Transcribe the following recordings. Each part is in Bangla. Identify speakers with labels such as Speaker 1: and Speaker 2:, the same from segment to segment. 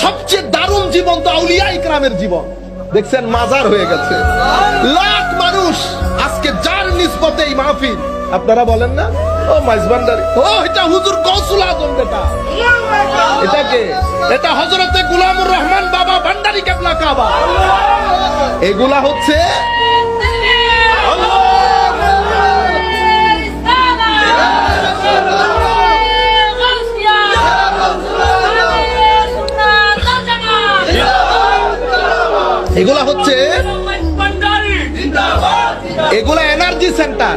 Speaker 1: সবচেয়ে দারুণ জীবন তো আউলিয়া ইকরামের জীবন। দেখছেন, মাজার হয়ে গেছে। লাখ মানুষ আজকে যার নিসবতে এই মাহফিল। আপনারা বলেন না? ও মাইজবান্ডারি ও, এটা হুজুর কৌসুল আজম বেটা। এটা কে? এটা হজরতে গুলামুর রহমান বাবা ভান্ডারি কেবলা কাবা। এগুলা হচ্ছে এগুলা হচ্ছে এগুলা এনার্জি সেন্টার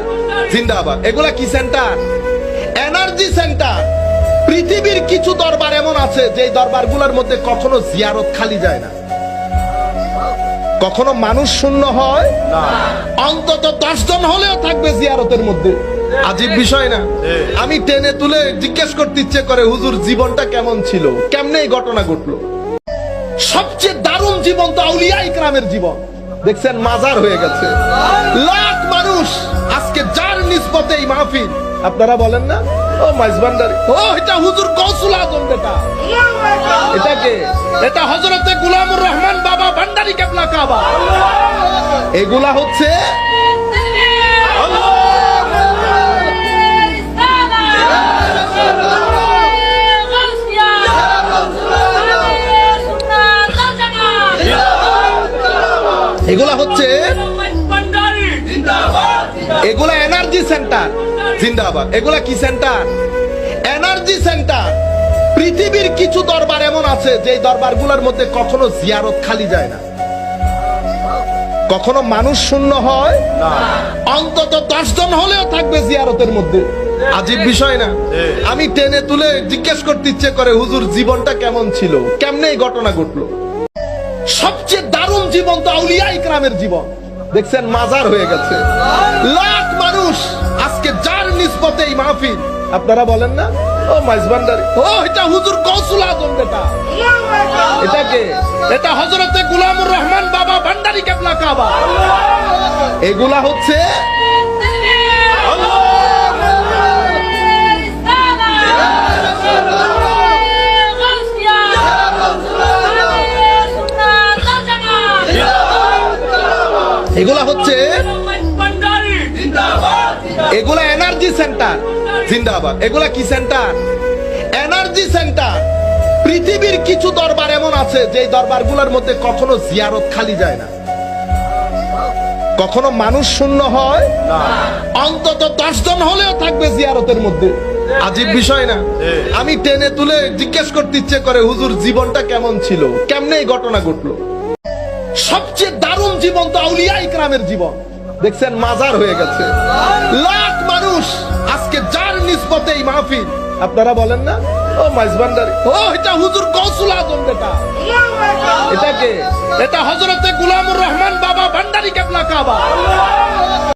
Speaker 1: জিন্দাবাদ। এগুলা কি সেন্টার এনার্জি সেন্টার পৃথিবীর কিছু দরবার এমন আছে যে দরবারগুলোর মধ্যে কখনো জিয়ারত খালি যায় না। কখনো মানুষ শূন্য হয়? অন্তত দশ জন হলেও থাকবে জিয়ারতের মধ্যে। আজীব বিষয় না? আমি টেনে তুলে জিজ্ঞেস করতে ইচ্ছে করে হুজুর জীবনটা কেমন ছিল? কেমনে এই ঘটনা ঘটলো? সবচেয়ে দারুণ জীবন তো আউলিয়া ইকরামের জীবন। দেখছেন, মাজার হয়ে গেছে। লাখ মানুষ আজকে যার নিসবতে এই মাহফিল, আপনারা বলেন না? ও মাইজবান্ডারি ও, এটা হুজুর কৌসুল আজম বেটা। এটা কে? এটা হজরতে গুলামুর রহমান বাবা ভান্ডারি কেবলা কাবা। এগুলা হচ্ছে এগুলা হচ্ছে এগুলা এনার্জি সেন্টার জিন্দাবাদ। এগুলা কি সেন্টার এনার্জি সেন্টার পৃথিবীর কিছু দরবার এমন আছে যে দরবারগুলোর মধ্যে কখনো জিয়ারত খালি যায় না। কখনো মানুষ শূন্য হয়? অন্তত দশ জন হলেও থাকবে জিয়ারতের মধ্যে। আজীব বিষয় না? আমি টেনে তুলে জিজ্ঞেস করতে ইচ্ছে করে হুজুর জীবনটা কেমন ছিল? কেমনে এই ঘটনা ঘটলো? সবচেয়ে জীবন তো আউলিয়া ইকরামের জীবন। দেখছেন, মাজার হয়ে গেছে। লাখ মানুষ আজকে যার নিসবতে এই মাহফিল। আপনারা বলেন না? ও মাইজবান্ডারি ও, এটা হুজুর কৌসুল আজম বেটা। এটা কে? এটা হজরতে গুলামুর রহমান বাবা ভান্ডারি কেবলা কাবা। এগুলা হচ্ছে এগুলা হচ্ছে এগুলা এনার্জি সেন্টার জিন্দাবাদ। এগুলা কি সেন্টার এনার্জি সেন্টার পৃথিবীর কিছু দরবার এমন আছে যে দরবারগুলোর মধ্যে কখনো জিয়ারত খালি যায় না। কখনো মানুষ শূন্য হয়? অন্তত দশ জন হলেও থাকবে জিয়ারতের মধ্যে। আজীব বিষয় না? আমি টেনে তুলে জিজ্ঞেস করতে ইচ্ছে করে হুজুর জীবনটা কেমন ছিল? কেমনে এই ঘটনা ঘটলো? সবচেয়ে দারুণ জীবন তো আউলিয়া ইকরামের জীবন। দেখছেন, মাজার হয়ে গেছে। লাখ মানুষ আজকে যার নিসবতে এই মাহফিল। আপনারা বলেন না? ও মাইজবান্ডারি ও, এটা হুজুর কৌসুল আজম বেটা। এটা কে? এটা হজরতে গুলামুর রহমান বাবা ভান্ডারি কেবলা কাবা।